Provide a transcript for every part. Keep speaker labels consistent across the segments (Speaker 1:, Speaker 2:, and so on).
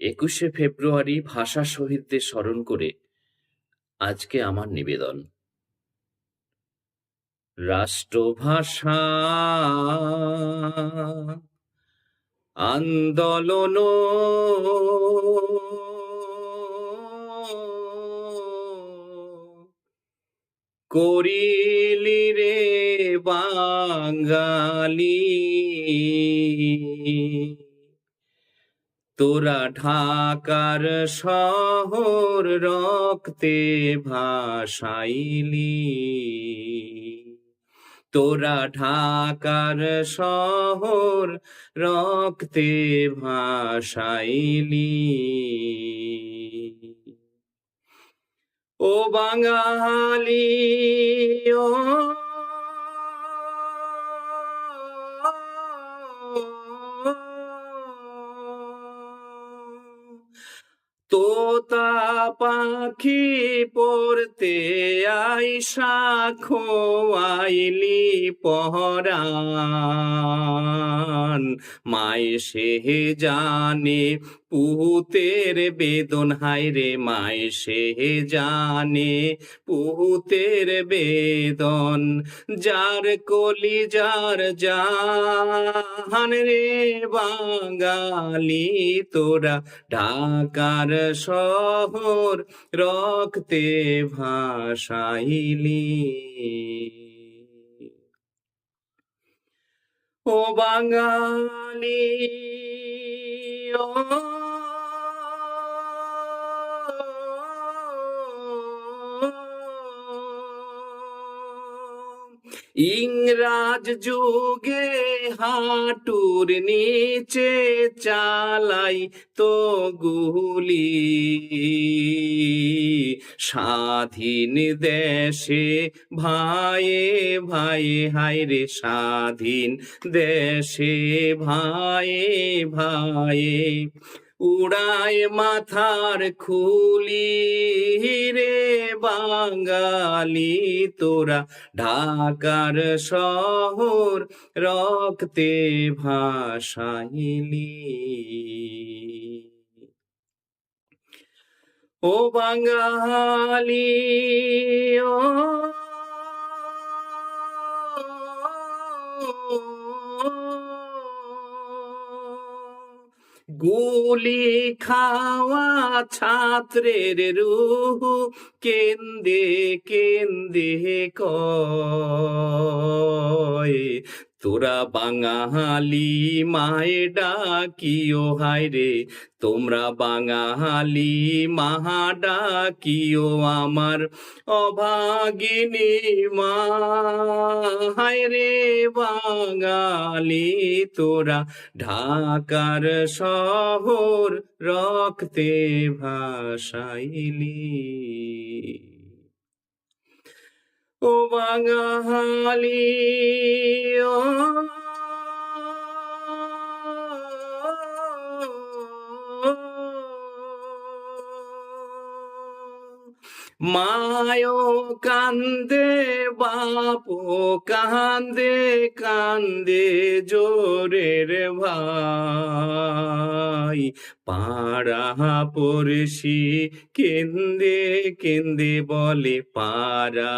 Speaker 1: একুশে ফেব্রুয়ারি ভাষা শহীদদের স্মরণ করে আজকে আমার নিবেদন। রাষ্ট্রভাষা আন্দোলন করিলি রে বাঙালি। তোরা ঢাকার শহর রক্তে ভাসাইলি। তোরা ঢাকার শহর রক্তে ভাসাইলি। ও বাঙালি ও পাখি পড়তে আইসা খোয়াইলি পহরান। মায় সে জানে পুতের বেদন হায়রে মায় সে জানে পুহুতের বেদন, যার কলি যার জাহান রে বাঙালি, তোরা ঢাকার শহর রক্তে ভাসাইলি। ও বাঙালি ও ইংরাজ যুগে হাঁটুর নিচে চালাই তো গুলি। স্বাধীন দেশে ভাইয়ে ভাইয়ে হায়রে স্বাধীন দেশে ভাইয়ে ভাইয়ে। উড়ায় মাথার খুলি রে বাঙালি তোরা ঢাকার শহর রক্তে ভাসাইলি। ও বাঙালি গুলি খাওয়া ছাত্রের রুহ। কেন্দে কেন্দে কয়। তোরা বাঙালি মায়ে ডাকিও, হায় রে। তোমরা বাঙালি মাহা ডাকিও আমার অভাগিনী মা। হায় রে বাঙালি, তোরা ঢাকার শহর রক্তে ভাসাইলি। ও বাঙালি মায়ো কান্দে বাপো কান্দে কান্দে জোরের ভাই পাড়া পড়শি, কেন্দে কেন্দে বলে পাড়া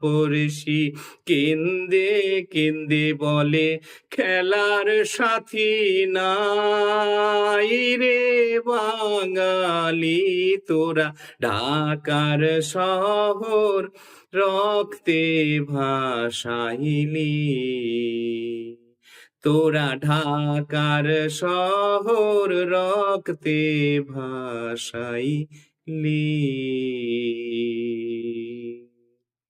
Speaker 1: পড়শি, কেন্দে কেন্দে বলে খেলার সাথী নাই রে বাঙালি, তোরা ঢাকার শহর রক্তে ভাসাইলি। তোরা ঢাকার শহর রক্তে ভাসাইলি।